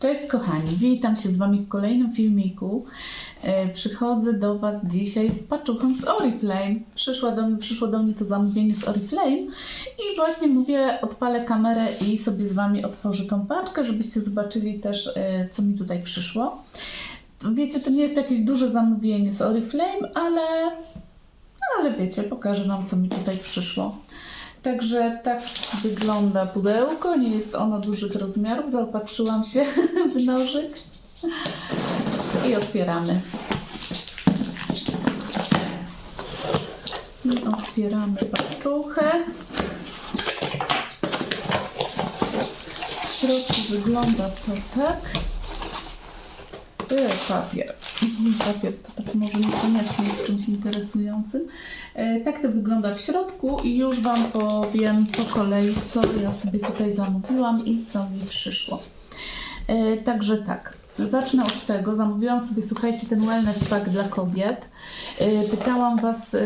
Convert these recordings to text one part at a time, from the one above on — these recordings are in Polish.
Cześć kochani, witam się z Wami w kolejnym filmiku. E, przychodzę do Was dzisiaj z paczuchą z Oriflame. Do, przyszło do mnie to zamówienie z Oriflame i właśnie mówię, odpalę kamerę i sobie z Wami otworzę tą paczkę, żebyście zobaczyli też, e, co mi tutaj przyszło. Wiecie, to nie jest jakieś duże zamówienie z Oriflame, ale, ale wiecie, pokażę Wam, co mi tutaj przyszło. Także tak wygląda pudełko. Nie jest ono dużych rozmiarów. Zaopatrzyłam się w nożyk. I otwieramy. I otwieramy paczuchę. W środku wygląda to tak. E, papier. Papier to tak może niekoniecznie jest czymś interesującym. E, tak to wygląda w środku i już Wam powiem po kolei, co ja sobie tutaj zamówiłam i co mi przyszło. E, także tak. Zacznę od tego. Zamówiłam sobie, słuchajcie, ten wellness pack dla kobiet. E, pytałam Was,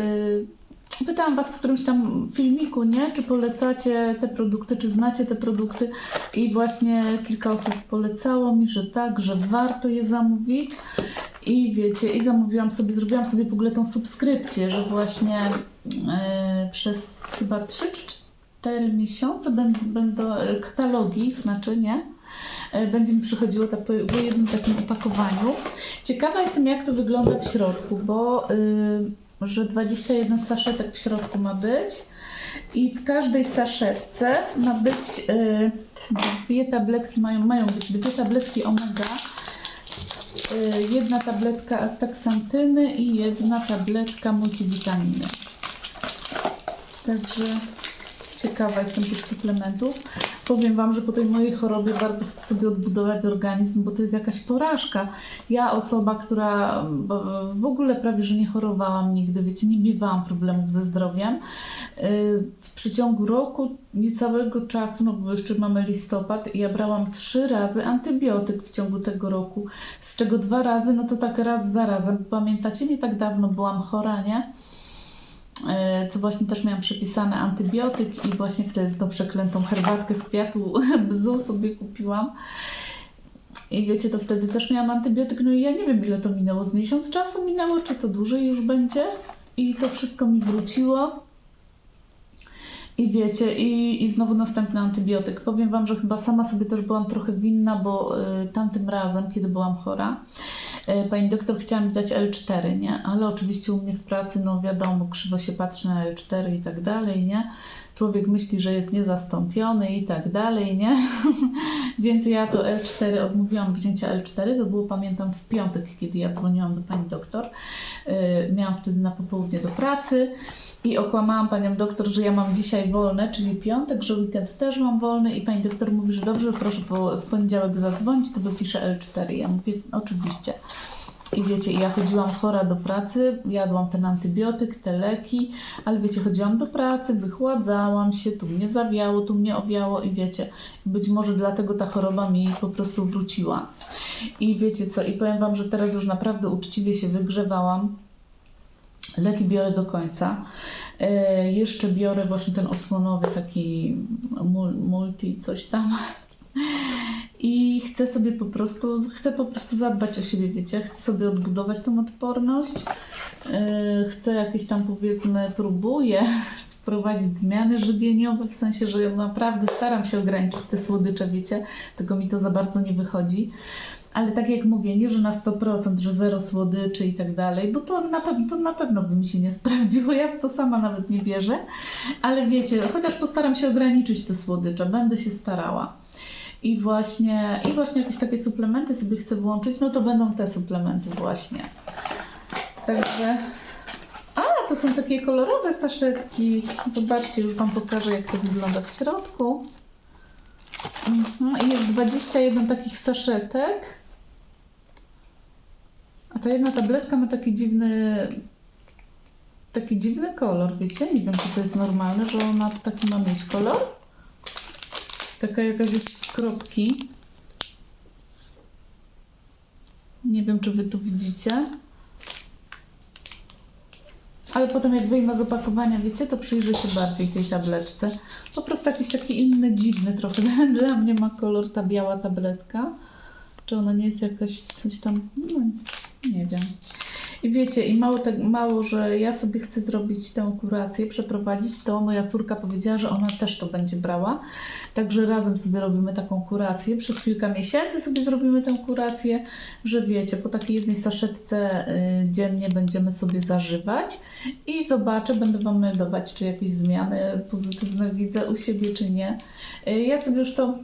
pytałam Was w którymś tam filmiku, nie? Czy polecacie te produkty, czy znacie te produkty? I właśnie kilka osób polecało mi, że tak, że warto je zamówić. I wiecie, i zamówiłam sobie, zrobiłam sobie w ogóle tą subskrypcję, że właśnie e, przez chyba 3 czy 4 miesiące będą, e, katalogi, znaczy nie? E, Będzie mi przychodziło tak po jednym takim opakowaniu. Ciekawa jestem, jak to wygląda w środku, bo y, że 21 saszetek w środku ma być i w każdej saszetce ma być y, dwie tabletki, mają, mają być dwie tabletki omega Y, jedna tabletka astaksantyny i jedna tabletka multivitaminy. Także ciekawa jestem tych suplementów. Powiem Wam, że po tej mojej chorobie bardzo chcę sobie odbudować organizm, bo to jest jakaś porażka. Ja, osoba, która bo w ogóle prawie że nie chorowałam nigdy, wiecie, nie miewałam problemów ze zdrowiem, y, w przeciągu roku, niecałego czasu, no bo jeszcze mamy listopad, ja brałam trzy razy antybiotyk w ciągu tego roku, z czego dwa razy, no to tak raz za razem. Pamiętacie, nie tak dawno byłam chora, nie? E, co właśnie też miałam przepisany antybiotyk i właśnie wtedy tą przeklętą herbatkę z kwiatu bzu sobie kupiłam. I wiecie, to wtedy też miałam antybiotyk, no i ja nie wiem ile to minęło, z miesiąc czasu minęło, czy to dłużej już będzie. I to wszystko mi wróciło. I wiecie, i, i znowu następny antybiotyk. Powiem Wam, że chyba sama sobie też byłam trochę winna, bo y, tamtym razem, kiedy byłam chora, pani doktor chciała mi dać L4, nie? Ale oczywiście u mnie w pracy, no wiadomo, krzywo się patrzy na L4 i tak dalej, nie? Człowiek myśli, że jest niezastąpiony i tak dalej, nie? Więc ja to L4 odmówiłam wzięcia L4. To było, pamiętam, w piątek, kiedy ja dzwoniłam do pani doktor. Y, miałam wtedy na popołudnie do pracy. I okłamałam panią doktor, że ja mam dzisiaj wolne, czyli piątek, że weekend też mam wolny i pani doktor mówi, że dobrze, proszę po, w poniedziałek zadzwonić, to wypiszę L4. Ja mówię, oczywiście. I wiecie, ja chodziłam chora do pracy, jadłam ten antybiotyk, te leki, ale wiecie, chodziłam do pracy, wychładzałam się, tu mnie zawiało, tu mnie owiało i wiecie, być może dlatego ta choroba mi po prostu wróciła. I wiecie co, i powiem Wam, że teraz już naprawdę uczciwie się wygrzewałam. Leki biorę do końca. E, jeszcze biorę właśnie ten osłonowy, taki mul- multi, coś tam. I chcę sobie po prostu, chcę po prostu zadbać o siebie, wiecie, chcę sobie odbudować tą odporność. E, chcę jakieś tam powiedzmy, próbuję wprowadzić zmiany żywieniowe, w sensie, że naprawdę staram się ograniczyć te słodycze, wiecie, tylko mi to za bardzo nie wychodzi. Ale tak jak mówię, nie, że na 100%, że zero słodyczy i tak dalej, bo to na pewno, to na pewno by mi się nie sprawdziło, ja w to sama nawet nie wierzę. Ale wiecie, chociaż postaram się ograniczyć te słodycze, będę się starała. I właśnie, I właśnie jakieś takie suplementy sobie chcę włączyć, no to będą te suplementy właśnie. Także... A, to są takie kolorowe saszetki. Zobaczcie, już Wam pokażę, jak to wygląda w środku. Mhm. Jest 21 takich saszetek. A ta jedna tabletka ma taki dziwny, taki dziwny kolor, wiecie? Nie wiem, czy to jest normalne, że ona taki ma mieć kolor. Taka jakaś jest kropki. Nie wiem, czy wy tu widzicie. Ale potem jak wyjmę z opakowania, wiecie, to przyjrzę się bardziej tej tabletce. Po prostu jakiś taki inny, dziwny trochę dla mnie ma kolor ta biała tabletka. Czy ona nie jest jakaś coś tam, no, nie wiem. I wiecie, i mało, tak, mało, że ja sobie chcę zrobić tę kurację, przeprowadzić, to moja córka powiedziała, że ona też to będzie brała. Także razem sobie robimy taką kurację. Przez kilka miesięcy sobie zrobimy tę kurację, że wiecie, po takiej jednej saszetce y, dziennie będziemy sobie zażywać i zobaczę, będę Wam meldować, czy jakieś zmiany pozytywne widzę u siebie, czy nie. Y, ja sobie już to,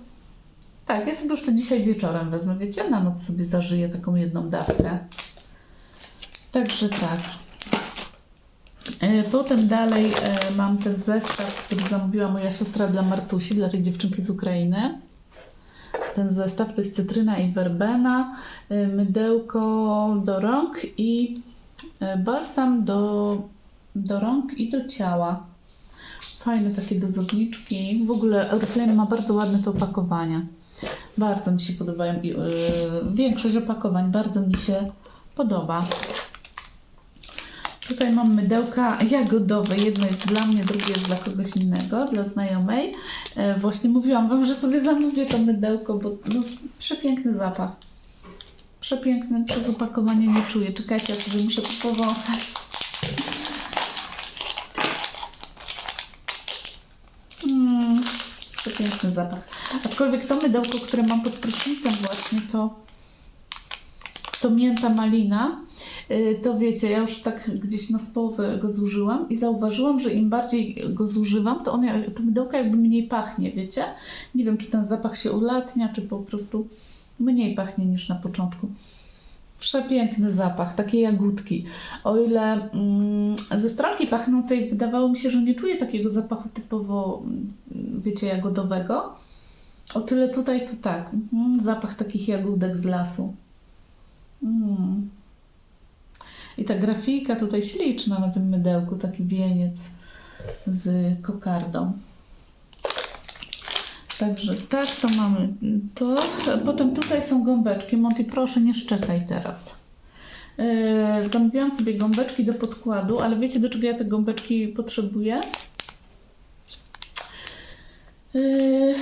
tak, ja sobie już to dzisiaj wieczorem wezmę, wiecie, na noc sobie zażyję taką jedną dawkę. Także tak. E, Potem dalej e, mam ten zestaw, który zamówiła moja siostra dla Martusi, dla tej dziewczynki z Ukrainy. Ten zestaw to jest cytryna i werbena, e, mydełko do rąk i balsam do, do rąk i do ciała. Fajne takie dozowniczki. W ogóle Oriflame ma bardzo ładne te opakowania. Bardzo mi się podobają. e, Większość opakowań bardzo mi się podoba. Tutaj mam mydełka jagodowe. Jedno jest dla mnie, drugie jest dla kogoś innego, dla znajomej. E, właśnie mówiłam Wam, że sobie zamówię to mydełko, bo no, przepiękny zapach. Przepiękny, przez opakowanie nie czuję. Czekajcie, ja sobie muszę powąchać. Mm, przepiękny zapach. Aczkolwiek to mydełko, które mam pod prysznicem właśnie, to to mięta malina, y, to wiecie, ja już tak gdzieś na z połowy go zużyłam i zauważyłam, że im bardziej go zużywam, to on, to mydełka jakby mniej pachnie, wiecie? Nie wiem, czy ten zapach się ulatnia, czy po prostu mniej pachnie niż na początku. Przepiękny zapach, takie jagódki. O ile mm, ze stronki pachnącej wydawało mi się, że nie czuję takiego zapachu typowo, mm, wiecie, jagodowego, o tyle tutaj to tak. Mhm, zapach takich jagódek z lasu. Mm. I ta grafika tutaj śliczna na tym mydełku, taki wieniec z kokardą. Także tak, to mamy to. Potem tutaj są gąbeczki. Monty, proszę nie szczekaj teraz. Yy, zamówiłam sobie gąbeczki do podkładu, ale wiecie do czego ja te gąbeczki potrzebuję? Yy,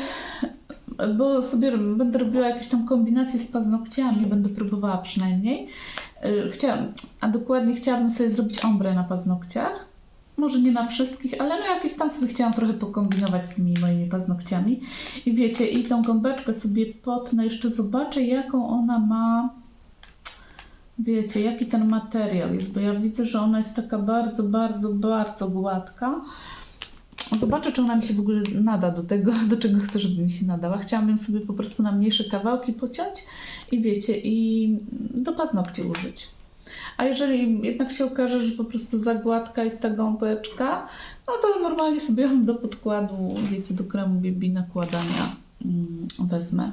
bo sobie będę robiła jakieś tam kombinacje z paznokciami, będę próbowała przynajmniej. Yy, Chciałam, a dokładnie chciałabym sobie zrobić ombre na paznokciach. Może nie na wszystkich, ale no jakieś tam sobie chciałam trochę pokombinować z tymi moimi paznokciami. I wiecie, i tą gąbeczkę sobie potnę, jeszcze zobaczę jaką ona ma, wiecie, jaki ten materiał jest, bo ja widzę, że ona jest taka bardzo, bardzo, bardzo gładka. Zobaczę, czy ona mi się w ogóle nada do tego, do czego chcę, żeby mi się nadała. Chciałam sobie po prostu na mniejsze kawałki pociąć i wiecie, i do paznokci użyć. A jeżeli jednak się okaże, że po prostu za gładka jest ta gąbeczka, no to normalnie sobie ją do podkładu, wiecie, do kremu BB nakładania mm, wezmę.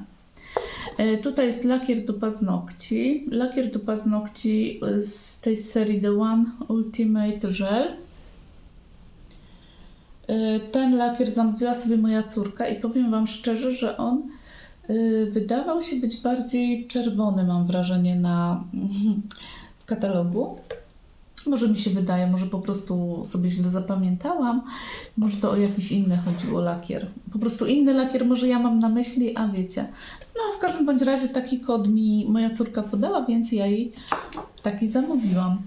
E, Tutaj jest lakier do paznokci. Lakier do paznokci z tej serii The One Ultimate Gel. Y, Ten lakier zamówiła sobie moja córka i powiem Wam szczerze, że on wydawał się być bardziej czerwony, mam wrażenie, na, katalogu. Może mi się wydaje, może po prostu sobie źle zapamiętałam. Może to o jakiś inny chodziło lakier. Po prostu inny lakier może ja mam na myśli, a wiecie. No w każdym bądź razie taki kod mi moja córka podała, więc ja jej taki zamówiłam.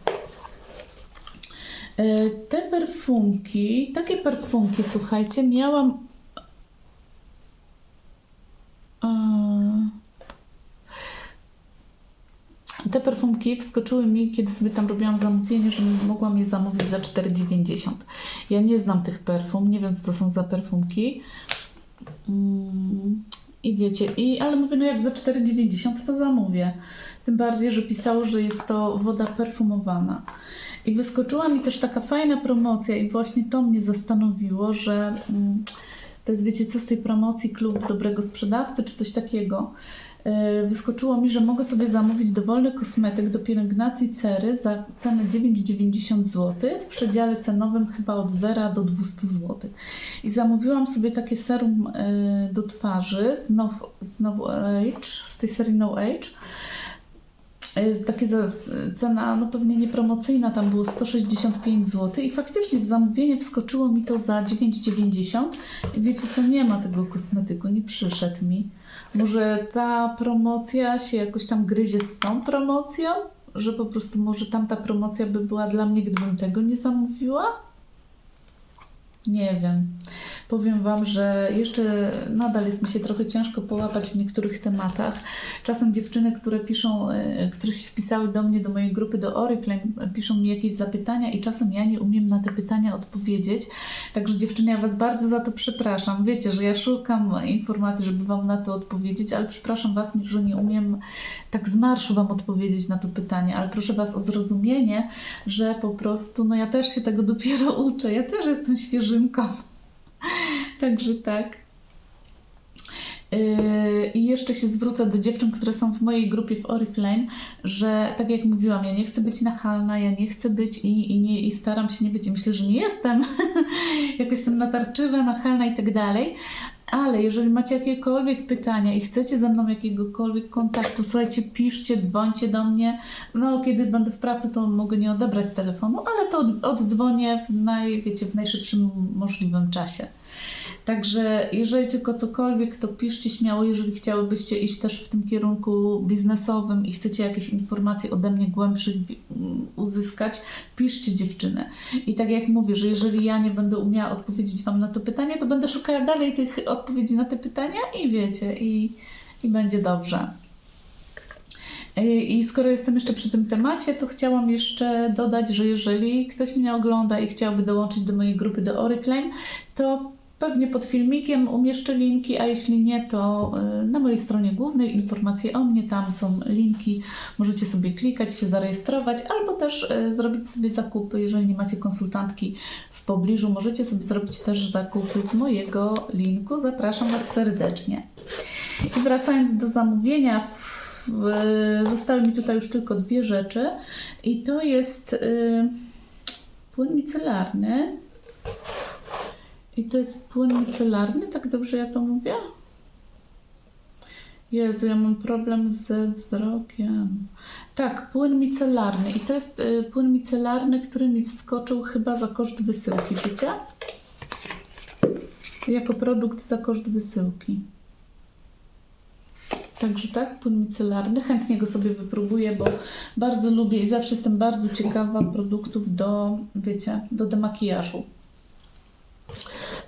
E, Te perfumki, takie perfumki, słuchajcie, miałam. Te perfumki wskoczyły mi, kiedy sobie tam robiłam zamówienie, że mogłam je zamówić za 4,90. Ja nie znam tych perfum, nie wiem co to są za perfumki. Mm, I wiecie, i, ale mówię, no jak za 4,90 to zamówię. Tym bardziej, że pisało, że jest to woda perfumowana. I wyskoczyła mi też taka fajna promocja i właśnie to mnie zastanowiło, że mm, to jest, wiecie co, z tej promocji Klub Dobrego Sprzedawcy, czy coś takiego. Yy, Wyskoczyło mi, że mogę sobie zamówić dowolny kosmetyk do pielęgnacji cery za cenę 9,90 zł, w przedziale cenowym chyba od 0 do 200 zł. I zamówiłam sobie takie serum yy, do twarzy z, now, z Now Age, z tej serii No Age. Takie cena, no pewnie niepromocyjna, tam było 165 zł i faktycznie w zamówienie wskoczyło mi to za 9,90 i wiecie co, nie ma tego kosmetyku, nie przyszedł mi. Może ta promocja się jakoś tam gryzie z tą promocją, że po prostu może tamta promocja by była dla mnie, gdybym tego nie zamówiła? Nie wiem. Powiem Wam, że jeszcze nadal jest mi się trochę ciężko połapać w niektórych tematach. Czasem dziewczyny, które piszą, y, które się wpisały do mnie, do mojej grupy, do Oriflame, piszą mi jakieś zapytania i czasem ja nie umiem na te pytania odpowiedzieć. Także dziewczyny, ja Was bardzo za to przepraszam. Wiecie, że ja szukam informacji, żeby Wam na to odpowiedzieć, ale przepraszam Was, że nie umiem tak z marszu Wam odpowiedzieć na to pytanie, ale proszę Was o zrozumienie, że po prostu, no ja też się tego dopiero uczę, ja też jestem Także tak. Yy, I jeszcze się zwrócę do dziewczyn, które są w mojej grupie w Oriflame, że tak jak mówiłam, ja nie chcę być nachalna, ja nie chcę być i, i, nie, i staram się nie być i myślę, że nie jestem jakoś tam natarczywa, nachalna i tak dalej. Ale jeżeli macie jakiekolwiek pytania i chcecie ze mną jakiegokolwiek kontaktu, słuchajcie, piszcie, dzwońcie do mnie. No, kiedy będę w pracy, to mogę nie odebrać telefonu, ale to od, oddzwonię w, naj, wiecie, w najszybszym możliwym czasie. Także jeżeli tylko cokolwiek, to piszcie śmiało, jeżeli chciałybyście iść też w tym kierunku biznesowym i chcecie jakieś informacje ode mnie głębszych mm, uzyskać, piszcie dziewczyny. I tak jak mówię, że jeżeli ja nie będę umiała odpowiedzieć Wam na to pytanie, to będę szukała dalej tych odpowiedzi na te pytania i wiecie, i, i będzie dobrze. Y, I skoro jestem jeszcze przy tym temacie, to chciałam jeszcze dodać, że jeżeli ktoś mnie ogląda i chciałby dołączyć do mojej grupy do Oriflame, to pewnie pod filmikiem umieszczę linki, a jeśli nie, to y, na mojej stronie głównej informacje o mnie, tam są linki, możecie sobie klikać, się zarejestrować, albo też y, zrobić sobie zakupy, jeżeli nie macie konsultantki w pobliżu, możecie sobie zrobić też zakupy z mojego linku. Zapraszam Was serdecznie. I wracając do zamówienia, zostały mi tutaj już tylko dwie rzeczy i to jest y, płyn micelarny. I to jest płyn micelarny, tak dobrze ja to mówię? Jezu, ja mam problem ze wzrokiem. Tak, płyn micelarny. I to jest y, płyn micelarny, który mi wskoczył chyba za koszt wysyłki, wiecie? Jako produkt za koszt wysyłki. Także tak, płyn micelarny. Chętnie go sobie wypróbuję, bo bardzo lubię i zawsze jestem bardzo ciekawa produktów do, wiecie, do demakijażu.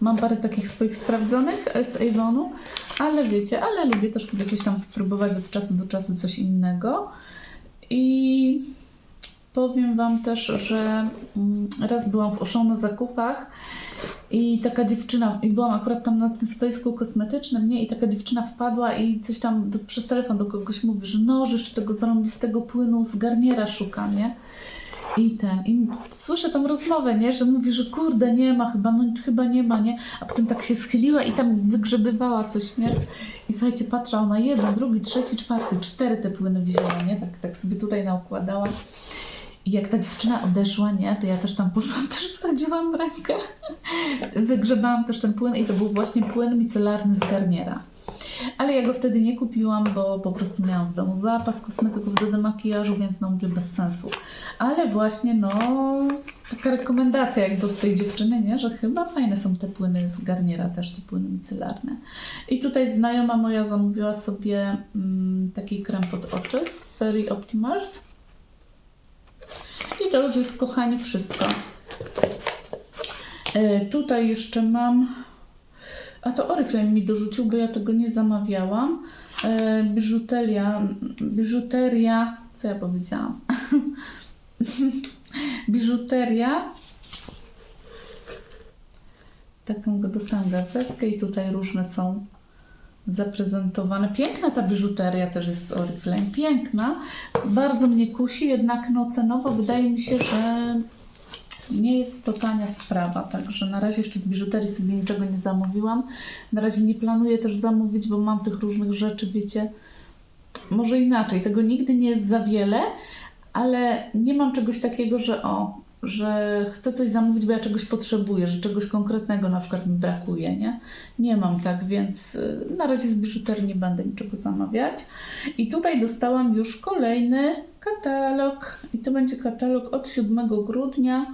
Mam parę takich swoich sprawdzonych e, z Avonu, ale wiecie, ale lubię też sobie coś tam próbować od czasu do czasu coś innego. I powiem Wam też, że mm, raz byłam w Oszą na zakupach i taka dziewczyna, i byłam akurat tam na tym stoisku kosmetycznym, nie? I taka dziewczyna wpadła i coś tam do, przez telefon do kogoś mówi, że no, że jeszcze tego zarąbistego płynu z garniera szuka, nie? I ten, i słyszę tą rozmowę, nie? Że mówi, że kurde, nie ma chyba, no chyba nie ma, nie? A potem tak się schyliła i tam wygrzebywała coś, nie? I słuchajcie, patrzę, ona jeden, drugi, trzeci, czwarty, cztery te płyny wzięła, nie? Tak, tak sobie tutaj naukładała. I jak ta dziewczyna odeszła, nie? To ja też tam poszłam, też wsadziłam rękę. Wygrzebałam też ten płyn i to był właśnie płyn micelarny z garniera. Ale ja go wtedy nie kupiłam, bo po prostu miałam w domu zapas kosmetyków do demakijażu, więc no mówię bez sensu. Ale właśnie no taka rekomendacja jakby od tej dziewczyny, nie? Że chyba fajne są te płyny z garniera, też te płyny micelarne. I tutaj znajoma moja zamówiła sobie mm, taki krem pod oczy z serii Optimals. I to już jest kochani wszystko. E, tutaj jeszcze mam a to Oriflame mi dorzucił, bo ja tego nie zamawiałam. E, biżuteria, biżuteria, co ja powiedziałam? biżuteria. Taką dostałam gazetkę i tutaj różne są zaprezentowane. Piękna ta biżuteria też jest z Oriflame, piękna. Bardzo mnie kusi, jednak no cenowo wydaje mi się, że nie jest to tania sprawa, także na razie jeszcze z biżuterii sobie niczego nie zamówiłam. Na razie nie planuję też zamówić, bo mam tych różnych rzeczy, wiecie. Może inaczej, tego nigdy nie jest za wiele, ale nie mam czegoś takiego, że o, że chcę coś zamówić, bo ja czegoś potrzebuję, że czegoś konkretnego na przykład mi brakuje, nie? Nie mam tak, więc y, na razie z biżuterii nie będę niczego zamawiać. I tutaj dostałam już kolejny katalog. I to będzie katalog od 7 grudnia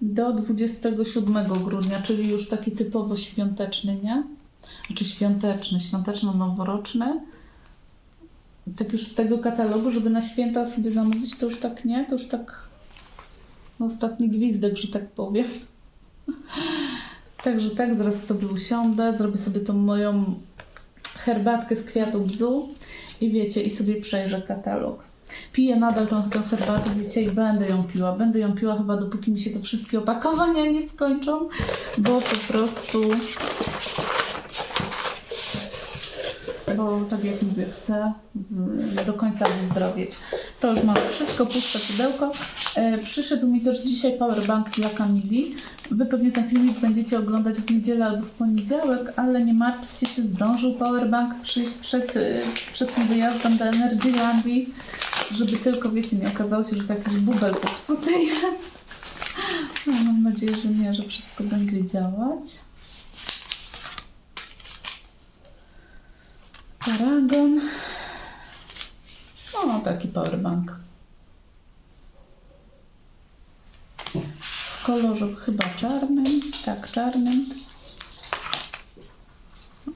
do 27 grudnia, czyli już taki typowo świąteczny, nie? Znaczy świąteczny, świąteczno-noworoczny. Tak już z tego katalogu, żeby na święta sobie zamówić, to już tak nie, to już tak no, ostatni gwizdek, że tak powiem. Także tak, zaraz sobie usiądę, zrobię sobie tą moją herbatkę z kwiatu bzu i wiecie, i sobie przejrzę katalog. Piję nadal tą, tą herbatę, wiecie, i będę ją piła. Będę ją piła chyba dopóki mi się te wszystkie opakowania nie skończą, bo po prostu bo tak jak mówię, chcę mm, do końca wyzdrowieć. To już mam wszystko, puste pudełko. E, przyszedł mi też dzisiaj powerbank dla Kamili. Wy pewnie ten filmik będziecie oglądać w niedzielę albo w poniedziałek, ale nie martwcie się, zdążył powerbank przyjść przed, e, przed tym wyjazdem do Energylandii, żeby tylko, wiecie, nie okazało się, że to jakiś bubel popsuty jest. No, mam nadzieję, że nie, że wszystko będzie działać. Paragon. O, taki powerbank. W kolorze chyba czarnym. Tak, czarnym.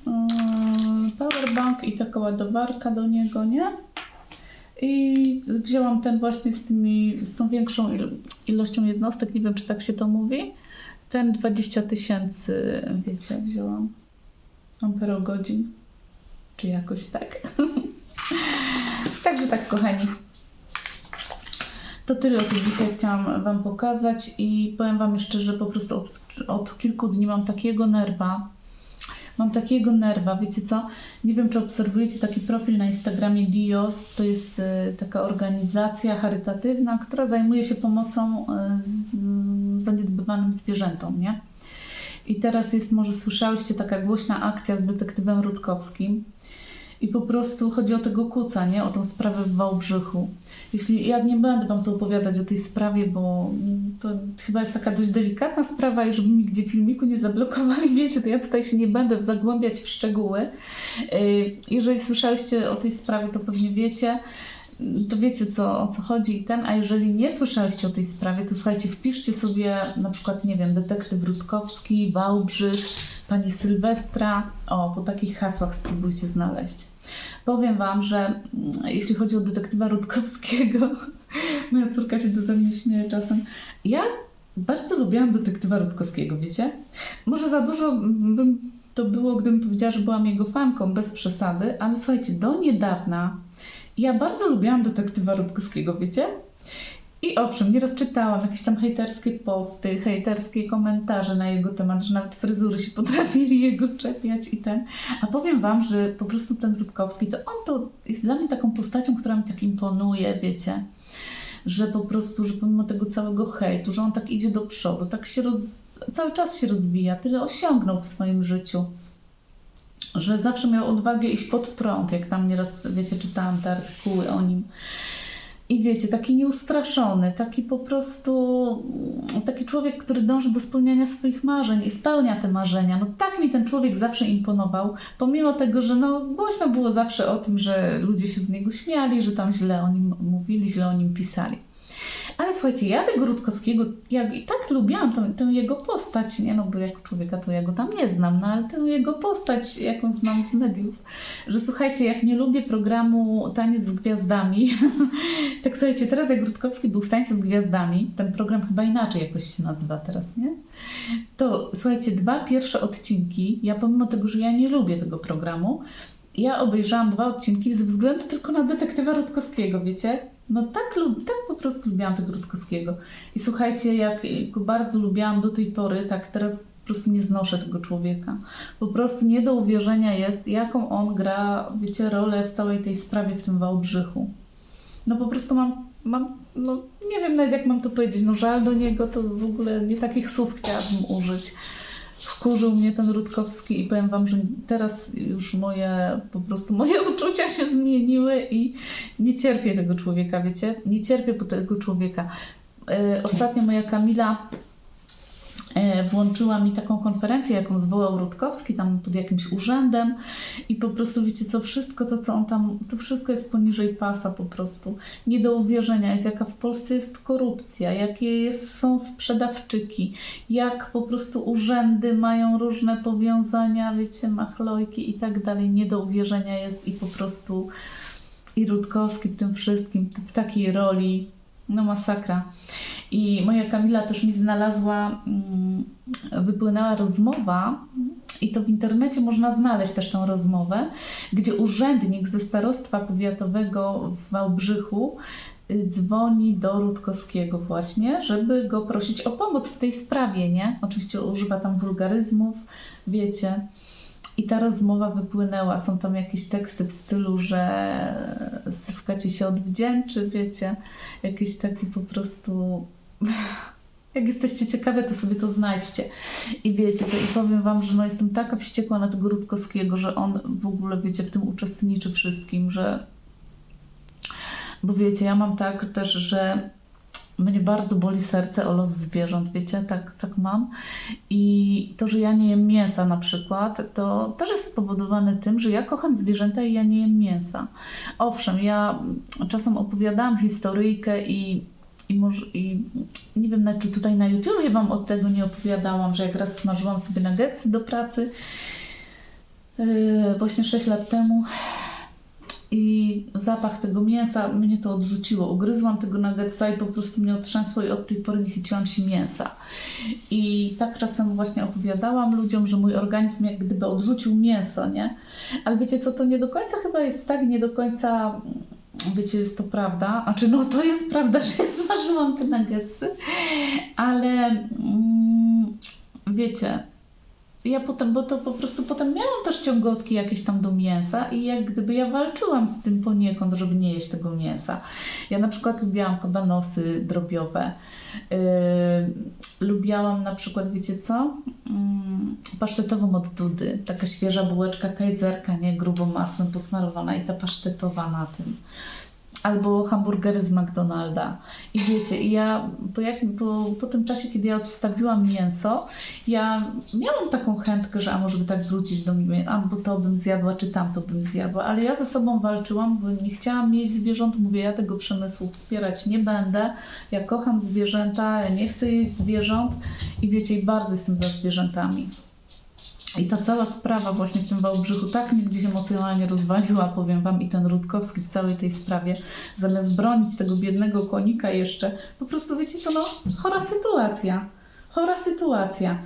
Ym, Powerbank i taka ładowarka do niego, nie? I wzięłam ten właśnie z, tymi, z tą większą il- ilością jednostek, nie wiem czy tak się to mówi. Ten 20 tysięcy, wiecie, wzięłam amperogodzin czy jakoś tak. Także tak, kochani. To tyle, co dzisiaj chciałam Wam pokazać i powiem Wam jeszcze, że po prostu od, od kilku dni mam takiego nerwa. Mam takiego nerwa, wiecie co? Nie wiem, czy obserwujecie taki profil na Instagramie Dios. To jest e, taka organizacja charytatywna, która zajmuje się pomocą e, z, m, zaniedbywanym zwierzętom, nie? I teraz jest, może słyszałyście, taka głośna akcja z detektywem Rutkowskim. I po prostu chodzi o tego kuca, nie? O tą sprawę w Wałbrzychu. Jeśli ja nie będę Wam tu opowiadać o tej sprawie, bo to chyba jest taka dość delikatna sprawa i żeby mi gdzie filmiku nie zablokowali, wiecie, to ja tutaj się nie będę zagłębiać w szczegóły. Yy, Jeżeli słyszałyście o tej sprawie, to pewnie wiecie to wiecie co, o co chodzi i ten, a jeżeli nie słyszeliście o tej sprawie, to słuchajcie, wpiszcie sobie na przykład, nie wiem, detektyw Rutkowski, Wałbrzych, pani Sylwestra, o, po takich hasłach spróbujcie znaleźć. Powiem Wam, że mm, jeśli chodzi o detektywa Rutkowskiego, moja córka się do mnie śmieje czasem, ja bardzo lubiłam detektywa Rutkowskiego, wiecie? Może za dużo bym to było, gdybym powiedziała, że byłam jego fanką, bez przesady, ale słuchajcie, do niedawna ja bardzo lubiłam detektywa Rutkowskiego, wiecie? I owszem, nieraz czytałam jakieś tam hejterskie posty, hejterskie komentarze na jego temat, że nawet fryzury się potrafili jego czepiać i ten. A powiem Wam, że po prostu ten Rutkowski, to on to jest dla mnie taką postacią, która mi tak imponuje, wiecie? Że po prostu, że pomimo tego całego hejtu, że on tak idzie do przodu, tak się roz... cały czas się rozwija, tyle osiągnął w swoim życiu że zawsze miał odwagę iść pod prąd, jak tam nieraz, wiecie, czytałam te artykuły o nim. I wiecie, taki nieustraszony, taki po prostu, mm, taki człowiek, który dąży do spełniania swoich marzeń i spełnia te marzenia. No tak mi ten człowiek zawsze imponował, pomimo tego, że no głośno było zawsze o tym, że ludzie się z niego śmiali, że tam źle o nim mówili, źle o nim pisali. Ale słuchajcie, ja tego Rutkowskiego, i tak lubiłam tę, jego postać, nie no, bo jako człowieka to ja go tam nie znam, no ale tę jego postać, jaką znam z mediów, że słuchajcie, jak nie lubię programu Taniec z Gwiazdami, tak słuchajcie, teraz jak Rutkowski był w Tańcu z Gwiazdami, ten program chyba inaczej jakoś się nazywa teraz, nie? To słuchajcie, dwa pierwsze odcinki, ja pomimo tego, że ja nie lubię tego programu, ja obejrzałam dwa odcinki ze względu tylko na detektywa Rutkowskiego, wiecie? No tak, tak po prostu lubiłam tego Rutkowskiego. I słuchajcie, jak go bardzo lubiłam do tej pory, tak teraz po prostu nie znoszę tego człowieka. Po prostu nie do uwierzenia jest, jaką on gra, wiecie, rolę w całej tej sprawie w tym Wałbrzychu. No po prostu mam, mam no nie wiem nawet jak mam to powiedzieć, no żal do niego, to w ogóle nie takich słów chciałabym użyć wkurzył mnie ten Rutkowski i powiem Wam, że teraz już moje, po prostu moje uczucia się zmieniły i nie cierpię tego człowieka, wiecie? Nie cierpię tego człowieka. y, ostatnio moja Kamila e, włączyła mi taką konferencję, jaką zwołał Rutkowski tam pod jakimś urzędem i po prostu wiecie co, wszystko to co on tam, to wszystko jest poniżej pasa po prostu. Nie do uwierzenia jest jaka w Polsce jest korupcja, jakie jest, są sprzedawczyki, jak po prostu urzędy mają różne powiązania, wiecie, machlojki i tak dalej. Nie do uwierzenia jest i po prostu i Rutkowski w tym wszystkim, w takiej roli, no masakra. I moja Kamila też mi znalazła, mm, wypłynęła rozmowa, i to w internecie można znaleźć też tą rozmowę, gdzie urzędnik ze starostwa powiatowego w Wałbrzychu y, dzwoni do Rutkowskiego właśnie, żeby go prosić o pomoc w tej sprawie, nie? Oczywiście używa tam wulgaryzmów, wiecie. I ta rozmowa wypłynęła. Są tam jakieś teksty w stylu, że Sywka ci się odwdzięczy, wiecie. Jakieś takie po prostu. Jak jesteście ciekawe, to sobie to znajdźcie. I wiecie co, i powiem wam, że no jestem taka wściekła na tego Rutkowskiego, że on w ogóle, wiecie, w tym uczestniczy wszystkim, że... Bo wiecie, ja mam tak też, że mnie bardzo boli serce o los zwierząt, wiecie, tak, tak mam. I to, że ja nie jem mięsa na przykład, to też jest spowodowane tym, że ja kocham zwierzęta i ja nie jem mięsa. Owszem, ja czasem opowiadałam historyjkę i, i, może, i nie wiem, czy tutaj na YouTubie Wam od tego nie opowiadałam, że jak raz smażyłam sobie nuggetsy do pracy, yy, właśnie 6 lat temu, i zapach tego mięsa mnie to odrzuciło. Ugryzłam tego nuggetsa i po prostu mnie otrzęsło i od tej pory nie chyciłam się mięsa. I tak czasem właśnie opowiadałam ludziom, że mój organizm jak gdyby odrzucił mięso, nie? Ale wiecie co, to nie do końca chyba jest tak, nie do końca... Wiecie, jest to prawda. Znaczy, no to jest prawda, że ja zmarzyłam te nuggetsy, ale mm, wiecie, ja potem, bo to po prostu potem miałam też ciągotki jakieś tam do mięsa i jak gdyby ja walczyłam z tym poniekąd, żeby nie jeść tego mięsa. Ja na przykład lubiłam kabanosy drobiowe. Yy, lubiałam na przykład, wiecie co? Mm, pasztetową od Dudy. Taka świeża bułeczka kajzerka, nie? Grubo masłem posmarowana i ta pasztetowa na tym albo hamburgery z McDonalda. I wiecie, i ja po, jakim, po, po tym czasie, kiedy ja odstawiłam mięso, ja miałam taką chętkę, że a może by tak wrócić do mnie, albo to bym zjadła, czy tamto bym zjadła, ale ja ze sobą walczyłam, bo nie chciałam jeść zwierząt, mówię, ja tego przemysłu wspierać nie będę, ja kocham zwierzęta, nie chcę jeść zwierząt i wiecie, i bardzo jestem za zwierzętami. I ta cała sprawa właśnie w tym Wałbrzychu tak mnie gdzieś emocjonalnie rozwaliła, powiem Wam, i ten Rutkowski w całej tej sprawie, zamiast bronić tego biednego konika jeszcze, po prostu wiecie co, no, chora sytuacja, chora sytuacja.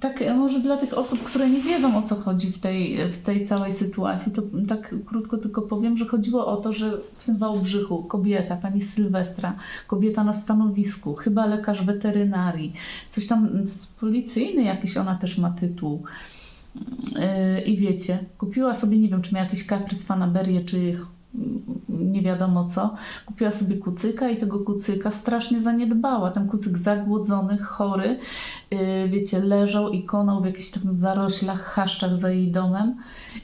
Tak, e, może dla tych osób, które nie wiedzą o co chodzi w tej, w tej całej sytuacji, to tak krótko tylko powiem, że chodziło o to, że w tym Wałbrzychu kobieta, pani Sylwestra, kobieta na stanowisku, chyba lekarz weterynarii, coś tam policyjny jakiś ona też ma tytuł. Yy, I wiecie, kupiła sobie, nie wiem, czy miała jakiś kaprys fanaberię, czy nie wiadomo co, kupiła sobie kucyka i tego kucyka strasznie zaniedbała. Ten kucyk zagłodzony, chory, yy, wiecie, leżał i konał w jakichś tam zaroślach, chaszczach za jej domem.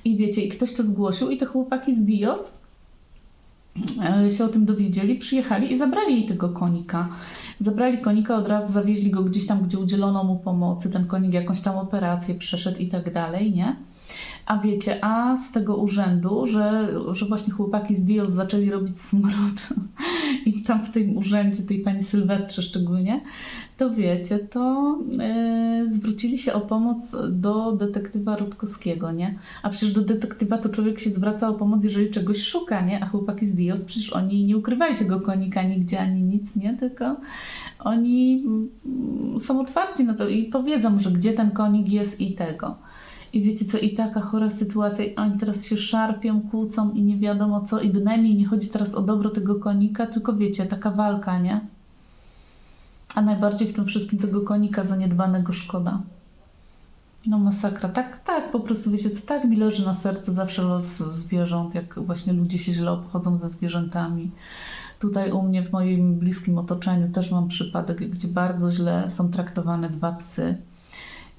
I wiecie, i ktoś to zgłosił i te chłopaki z Dios e, się o tym dowiedzieli, przyjechali i zabrali jej tego konika. Zabrali konika, od razu zawieźli go gdzieś tam, gdzie udzielono mu pomocy. Ten konik jakąś tam operację przeszedł i tak dalej, nie? A wiecie, a z tego urzędu, że, że właśnie chłopaki z Dios zaczęli robić smród i tam w tym urzędzie, tej pani Sylwestrze szczególnie, to wiecie, to e, zwrócili się o pomoc do detektywa Rutkowskiego, nie? A przecież do detektywa to człowiek się zwraca o pomoc, jeżeli czegoś szuka, nie? A chłopaki z Dios, przecież oni nie ukrywali tego konika nigdzie ani nic, nie? Tylko oni mm, są otwarci na to i powiedzą, że gdzie ten konik jest i tego. I wiecie co, i taka chora sytuacja, i oni teraz się szarpią, kłócą i nie wiadomo co, i bynajmniej nie chodzi teraz o dobro tego konika, tylko wiecie, taka walka, nie? A najbardziej w tym wszystkim tego konika zaniedbanego szkoda. No masakra. Tak, tak, po prostu wiecie co, tak mi leży na sercu zawsze los zwierząt, jak właśnie ludzie się źle obchodzą ze zwierzętami. Tutaj u mnie w moim bliskim otoczeniu też mam przypadek, gdzie bardzo źle są traktowane dwa psy.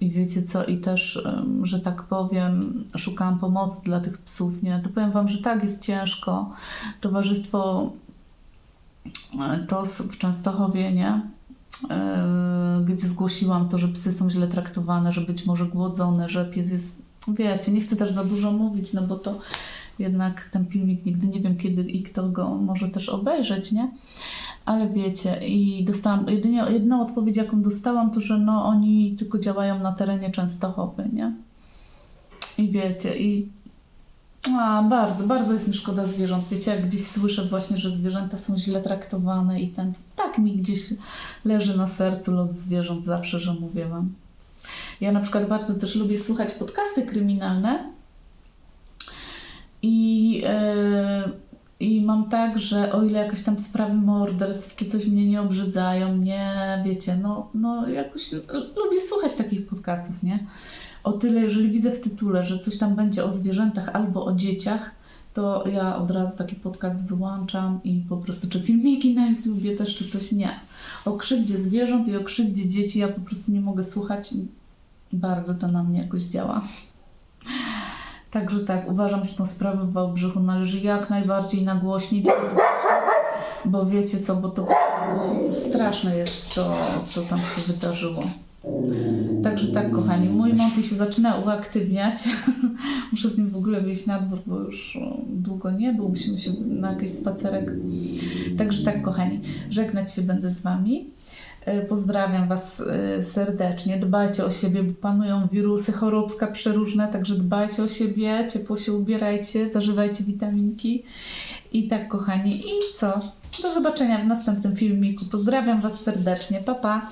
I wiecie co, i też, że tak powiem, szukałam pomocy dla tych psów, nie? To powiem Wam, że tak jest ciężko. Towarzystwo e, to s- w Częstochowie, nie? E, gdzie zgłosiłam to, że psy są źle traktowane, że być może głodzone, że pies jest, wiecie, nie chcę też za dużo mówić, no bo to jednak ten filmik nigdy nie wiem kiedy i kto go może też obejrzeć, nie? Ale wiecie, i dostałam, jedynie, jedyną odpowiedź jaką dostałam to, że no oni tylko działają na terenie Częstochowy, nie? I wiecie, i a, bardzo, bardzo jest mi szkoda zwierząt. Wiecie, jak gdzieś słyszę właśnie, że zwierzęta są źle traktowane i ten, tak mi gdzieś leży na sercu los zwierząt zawsze, że mówię wam. Ja na przykład bardzo też lubię słuchać podcasty kryminalne i, e, i mam tak, że o ile jakieś tam sprawy morderstw czy coś mnie nie obrzydzają, nie wiecie, no, no jakoś l- lubię słuchać takich podcastów, nie? O tyle, jeżeli widzę w tytule, że coś tam będzie o zwierzętach albo o dzieciach, to ja od razu taki podcast wyłączam i po prostu, czy filmiki na też, czy coś, nie. O krzywdzie zwierząt i o krzywdzie dzieci ja po prostu nie mogę słuchać bardzo to na mnie jakoś działa. Także tak, uważam, że tą sprawę w Wałbrzychu należy jak najbardziej nagłośnić, bo wiecie co, bo to straszne jest to, co tam się wydarzyło. Także tak, kochani, mój Monty się zaczyna uaktywniać. Muszę z nim w ogóle wyjść na dwór, bo już długo nie był. Musimy się na jakiś spacerek. Także tak, kochani, żegnać się będę z Wami. E, Pozdrawiam Was e, serdecznie. Dbajcie o siebie, bo panują wirusy choróbska przeróżne, także dbajcie o siebie, ciepło się ubierajcie, zażywajcie witaminki. I tak, kochani, i co? Do zobaczenia w następnym filmiku. Pozdrawiam Was serdecznie. Pa, pa!